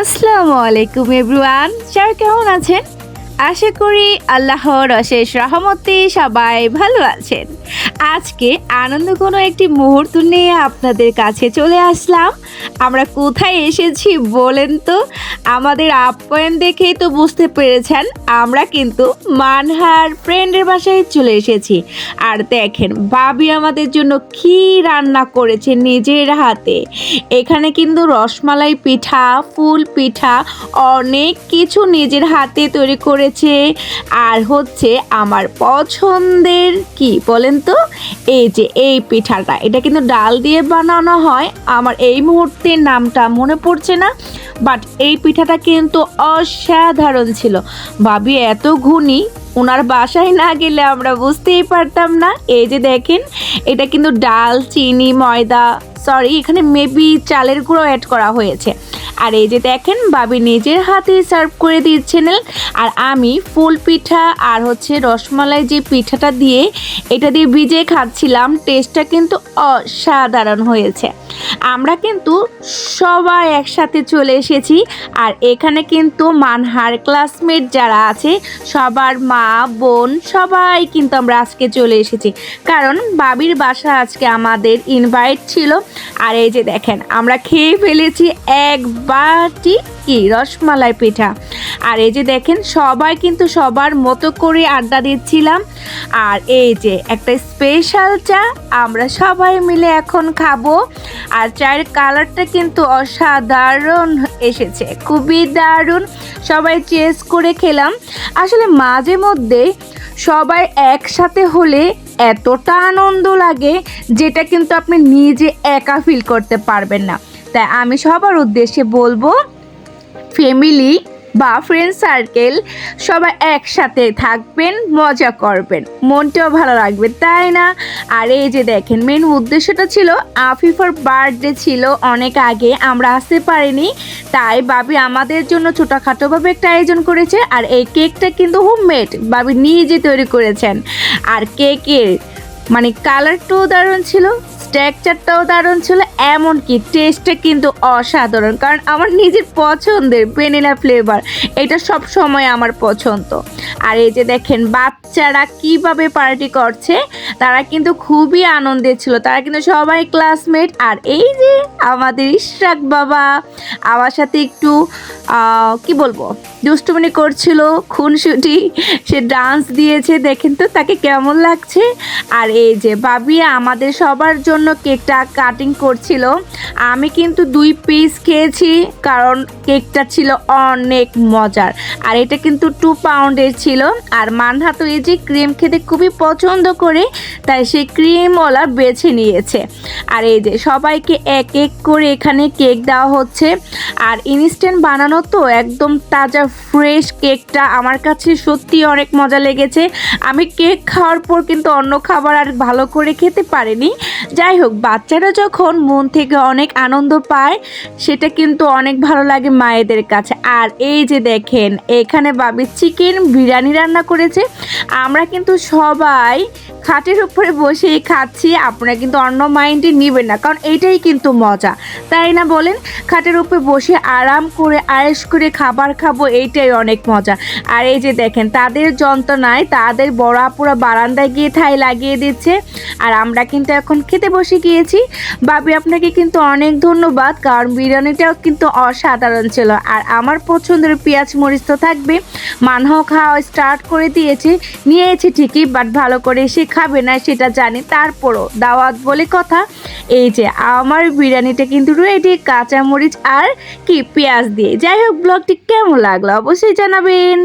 আসসালামু আলাইকুম everyone sir কেমন আছেন? আশা করি আল্লাহর অশেষ রহমতে সবাই ভালো আছেন। আজকে আনন্দ কোনো একটি মুহূর্ত নিয়ে আপনাদের কাছে চলে আসলাম। আমরা কোথায় এসেছি বলেন তো? আমাদের আপ্যায়ন দেখেই তো বুঝতে পেরেছেন, আমরা কিন্তু মানহার ফ্রেন্ডের বাসায় চলে এসেছি। আর দেখেন বাবি আমাদের জন্য কি রান্না করেছে নিজের হাতে। এখানে কিন্তু রসমালাই পিঠা, ফুল পিঠা, অনেক কিছু নিজের হাতে তৈরি করেছে। আর হচ্ছে আমার পছন্দের কি বলেন তো? এই যে, এই পিঠাটা, এটা কিন্তু ডাল দিয়ে বানানো হয়। আমার এই মুহূর্তে নামটা মনে পড়ছে না বাট এই পিঠাটা কিন্তু অসাধারণ ছিল। ভাবি এত ঘুনি ওনার বাসায় না গেলে আমরা বুঝতেই পারতাম না। এই যে দেখেন, এটা কিন্তু ডাল, চিনি, ময়দা সরি এখানে মেবি চালের গুঁড়ো অ্যাড করা হয়েছে। আর এই যে দেখেন, বাবি নিজের হাতে সার্ভ করে দিচ্ছেন আর আমি ফুল পিঠা আর হচ্ছে রসমালাই যে পিঠাটা দিয়ে এটা দিয়ে ভিজে খাচ্ছিলাম টেস্টটা কিন্তু অসাধারণ হয়েছে। আমরা কিন্তু সবাই একসাথে চলে এসেছি আর এখানে কিন্তু মানহার ক্লাসমেট যারা আছে, সবার মা, বোন, সবাই কিন্তু আমরা আজকে চলে এসেছি। কারণ বাবির বাসা আজকে আমাদের ইনভাইট ছিল। আর এই যে দেখেন, আমরা খেয়ে ফেলেছি এক বাটি কি? রসমালাই পিঠা। আর এই যে দেখেন, সবাই কিন্তু সবার মতো করে আড্ডা দিচ্ছিলাম। আর এই যে একটা স্পেশাল চা, আমরা সবাই মিলে এখন খাব। আর চায়ের কালারটা কিন্তু অসাধারণ এসেছে, খুবই দারুণ। সবাই চেস করে খেলাম। আসলে মাঝে মধ্যে সবাই একসাথে হলে এতটা আনন্দ লাগে যেটা কিন্তু আপনি নিজে একা ফিল করতে পারবেন না। তাই আমি সবার উদ্দেশ্যে বলব ফ্যামিলি বা ফ্রেন্ড সার্কেল সবাই একসাথে থাকবেন, মজা করবেন। মনটাও ভালো লাগবে, তাই না? আর এই যে দেখেন মেন উদ্দেশ্যটা ছিল, আফিফার বার্থডে ছিল অনেক আগে, আমরা আসতে পারিনি। তাই বাবি আমাদের জন্য ছোটোখাটোভাবে একটা আয়োজন করেছে, আর এই কেকটা কিন্তু হোমমেড বাবি নিজে তৈরি করেছেন। আর কেকের মানে কালারটাও দারুণ ছিল স্ট্রাকচারটাও দারুণ ছিল, এমনকি টেস্টটা কিন্তু অসাধারণ, কারণ আমার নিজের পছন্দের ভ্যানিলা ফ্লেভার এটা সব সময় আমার পছন্দ। আর এই যে দেখেন, বাচ্চারা কীভাবে পার্টি করছে তারা কিন্তু খুবই আনন্দে ছিল। তারা কিন্তু সবাই ক্লাসমেট আর এই যে আমাদের ইশরাক বাবা, আমার সাথে একটু কি বলব, দুষ্টুমনি করছিল, খুনসুটি, সে ডান্স দিয়েছে, দেখেন তো তাকে কেমন লাগছে। আর এই যে বাবি আমাদের সবার জন্য কেকটা কাটিং করছিল। আমি কিন্তু দুই পিস খেয়েছি, কারণ কেকটা ছিল অনেক মজার। আর এটা কিন্তু টু পাউন্ডের ছিল। আর মানহা এই যে ক্রিম খেতে খুবই পছন্দ করে তাই সে ক্রিমওয়ালা বেছে নিয়েছে। আর এই যে সবাইকে এক এক করে এখানে কেক দেওয়া হচ্ছে। আর ইনস্ট্যান্ট বানানো তো একদম তাজা ফ্রেশ কেকটা আমার কাছে সত্যি অনেক মজা লেগেছে। আমি কেক খাওয়ার পর কিন্তু অন্য খাবার আর ভালো করে খেতে পারিনি। যাই হোক, বাচ্চারা যখন মন থেকে অনেক আনন্দ পায়, সেটা কিন্তু অনেক ভালো লাগে মায়েদের কাছে। আর এই যে দেখেন, এখানে বাবি চিকেন বিরিয়ানি রান্না করেছে। আমরা কিন্তু সবাই খাটের উপরে বসে খাচ্ছি, আপনারা কিন্তু অন্য মাইন্ডে নেবেন না, কারণ এইটাই কিন্তু মজা। তাই না বলেন? খাটের উপরে বসে আরাম করে, আয়েস করে খাবার খাব, এইটাই অনেক মজা। আর এই যে দেখেন, তাদের যন্ত্রণায় তাদের বড় আপুরা বারান্দায় গিয়ে ঠাই লাগিয়ে দিচ্ছে, আর আমরা কিন্তু এখন খেতে বসে গিয়েছি। বাবি আপনাকে কিন্তু অনেক ধন্যবাদ, কারণ বিরিয়ানিটাও কিন্তু অসাধারণ ছিল। আর আমার পছন্দের পেঁয়াজ মরিচ তো থাকবে। মানহ খাওয়া স্টার্ট করে দিয়েছে, নিয়েছে ঠিকই বাট ভালো করে সে খাবে না সেটা জানি। তারপরও দাওয়াত বলে কথা, এই যে আমার বিরিয়ানিটা কিন্তু রেডি কাঁচামরিচ আর কি পেঁয়াজ দিয়ে। যাই হোক, ব্লগটি কেমন লাগল অবশ্যই জানাবেন।